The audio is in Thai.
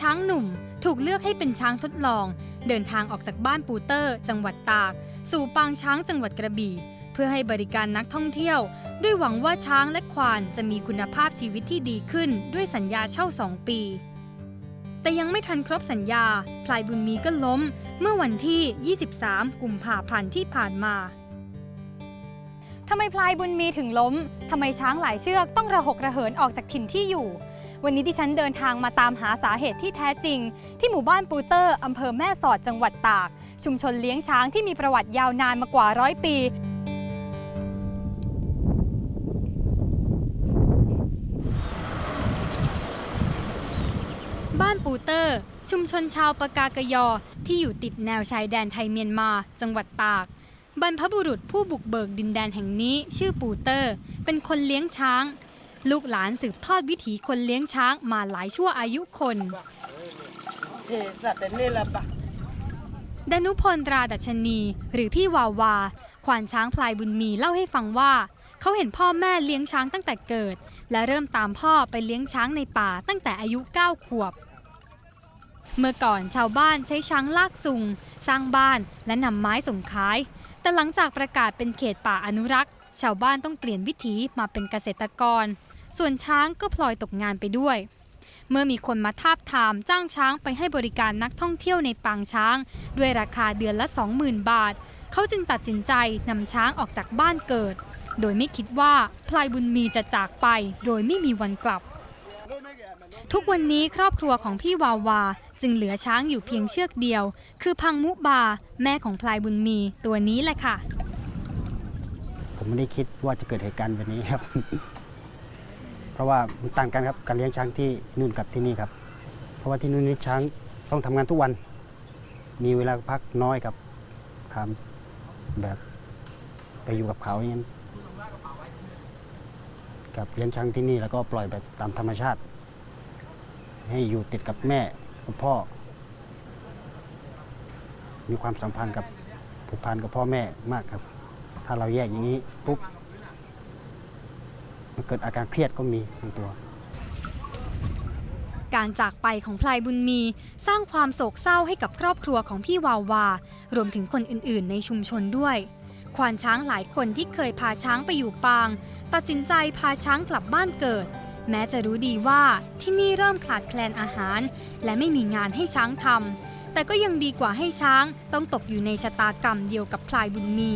ช้างหนุ่มถูกเลือกให้เป็นช้างทดลอง เดินทางออกจากบ้านปูเตอร์ จังหวัดตาก สู่ปางช้างจังหวัดกระบี่ เพื่อให้บริการนักท่องเที่ยว ด้วยหวังว่าช้างและควานจะมีคุณภาพชีวิตที่ดีขึ้นด้วยสัญญาเช่า2ปี แต่ยังไม่ทันครบสัญญา พลายบุญมีก็ล้ม เมื่อวันที่ 23 กุมภาพันธ์ที่ผ่านมาทำไมพลายบุญมีถึงล้ม ทำไมช้างหลายเชือกต้องระหกระเหินออกจากถิ่นที่อยู่ วันนี้ดิฉันเดินทางมาตามหาสาเหตุที่แท้จริง ที่หมู่บ้านปูเตอร์อำเภอแม่สอดจังหวัดตาก ชุมชนเลี้ยงช้างที่มีประวัติยาวนานมากว่าร้อยปี บ้านปูเตอร์ ชุมชนชาวปากากยอที่อยู่ติดแนวชายแดนไทยเมียนมา จังหวัดตากบรรพบุรุษผู้บุกเบิกดินแดนแห่งนี้ชื่อปูเตอร์ เป็นคนเลี้ยงช้าง ลูกหลานสืบทอดวิถีคนเลี้ยงช้างมาหลายชั่วอายุคนดนุพลตราดัชนี หรือพี่วาวา ควานช้างพลายบุญมีเล่าให้ฟังว่า เขาเห็นพ่อแม่เลี้ยงช้างตั้งแต่เกิด และเริ่มตามพ่อไปเลี้ยงช้างในป่าตั้งแต่อายุ 9 ขวบ เมื่อก่อนชาวบ้านใช้ช้างลากซุง สร้างบ้านและนำไม้ส่งขาย แต่หลังจากประกาศเป็นเขตป่าอนุรักษ์ ชาวบ้านต้องเปลี่ยนวิถีมาเป็นเกษตรกร ส่วนช้างก็พลอยตกงานไปด้วย เมื่อมีคนมาทาบทามจ้างช้างไปให้บริการนักท่องเที่ยวในปางช้าง ด้วยราคาเดือนละ 20,000 บาท เขาจึงตัดสินใจนำช้างออกจากบ้านเกิด โดยไม่คิดว่าพลายบุญมีจะจากไป โดยไม่มีวันกลับ ทุกวันนี้ครอบครัวของพี่วาวาจึงเหลือช้างอยู่เพียงเชือกเดียว คือพังมุบา แม่ของพลายบุญมีตัวนี้แหละค่ะ ผมไม่ได้คิดว่าจะเกิดเหตุการณ์แบบนี้ครับ เพราะว่ามันต่างกันครับการเลี้ยงช้างที่นู่นกับที่นี่ครับ เพราะว่าที่นู่นนี่ช้างต้องทำงานทุกวัน มีเวลาพักน้อยครับทำแบบไปอยู่กับเขาอย่างนั้กับเลี้ยงช้างที่นี่แล้วก็ปล่อยแบบตามธรรมชาติ ให้อยู่ติดกับแม่กับพ่อ มีความสัมพันธ์กับผูกพันกับพ่อแม่มากครับ ถ้าเราแยกอย่างนี้ปุ๊บ เกิดอาการเครียดก็มีในตัว การจากไปของพลายบุญมี สร้างความโศกเศร้าให้กับครอบครัวของพี่วาวา รวมถึงคนอื่นๆ ในชุมชนด้วย ควานช้างหลายคนที่เคยพาช้างไปอยู่ปาง ตัดสินใจพาช้างกลับบ้านเกิด แม้จะรู้ดีว่าที่นี่เริ่มขาดแคลนอาหาร และไม่มีงานให้ช้างทำแต่ก็ยังดีกว่าให้ช้างต้องตกอยู่ในชะตากรรมเดียวกับพลายบุญมี